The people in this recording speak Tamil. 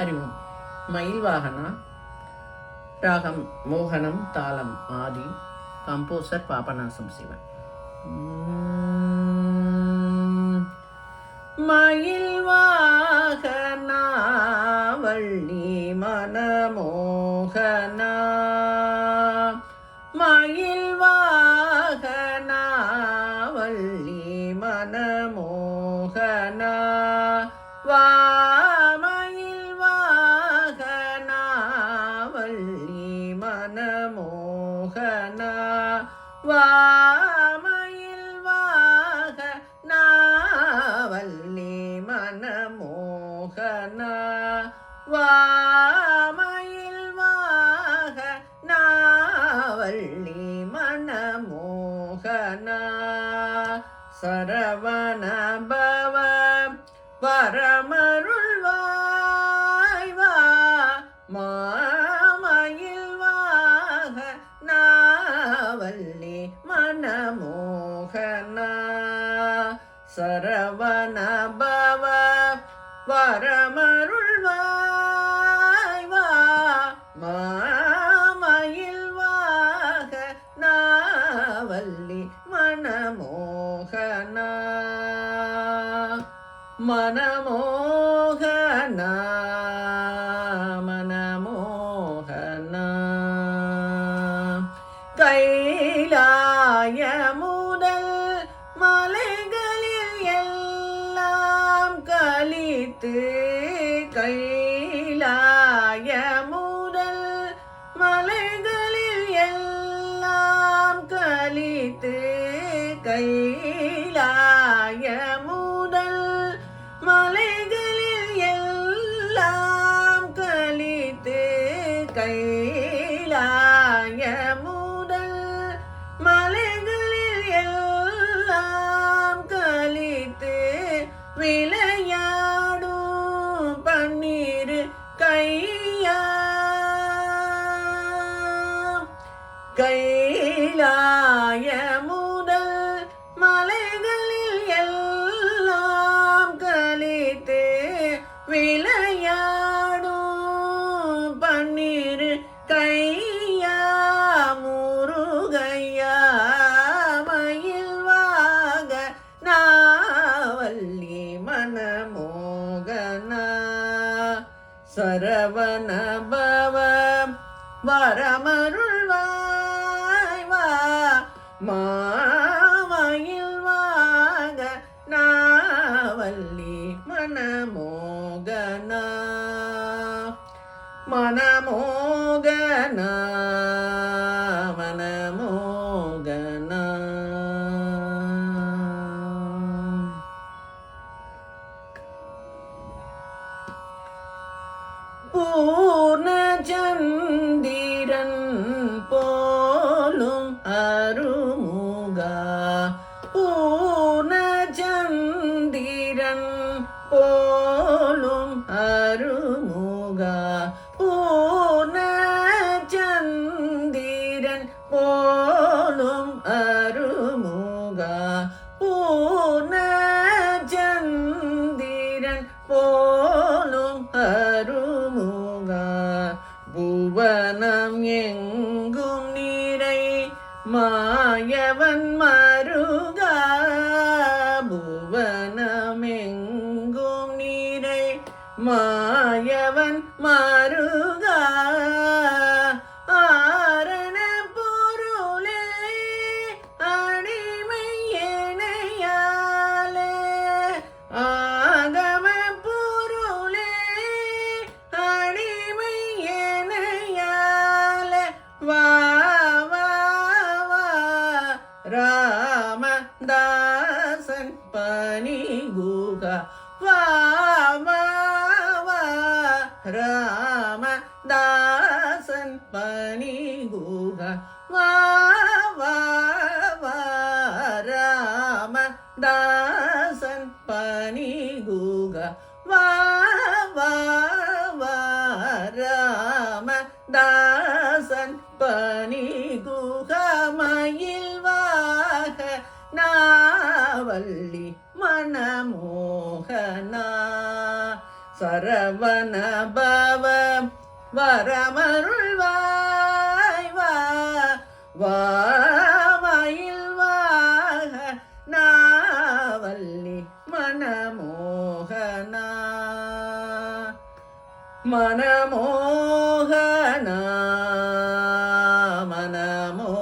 ஹரி ஓம் மயில் வாகனா ராகம் மோகனம் தாளம் ஆதி கம்போசர் பாபநாசம் சிவன் மயில் சரவண பவ வரமருள்வாய் வா மாமயில் வாக நாவல்லி மனமோகனா. சரவண பவ வரமருள்வாய் மா நாவல்லி மனமோகனா. மனமோகனா மனமோகனா. கைலாய முதல் மலைகளில் எல்லாம் கலித்து கைலாய முதல் மலைகளில் எல்லாம் கலித்து கைலாய முதல் மலைகளில் எல்லாம் கலித்து விளையாடும் பன்னீர் கையா. கை சரவண பவ வரமருள்வாய் வா மாமயில் வாக நாவல்லி மனமோகனா. மனமோ പൂർണചന്ദിരൻ പോലും അരുമുക. പൂർണചന്ദിരൻ പോ புவனம் எங்கும் நீரை மாயவன் மருகா. புவனம் எங்கும் நீரை மாயவன் மருகா ராமதாசன் பனி குகா வா வா வா ராமதாசன் பனி குகா வா வா வா ராமதாசன் பனி குகமயில் வாக நாவல்லி மனமோ சரவண பவ வரமருள்வாய் வாயில் வாக நாவல்லி மனமோகனா. மனமோகனா மனமோ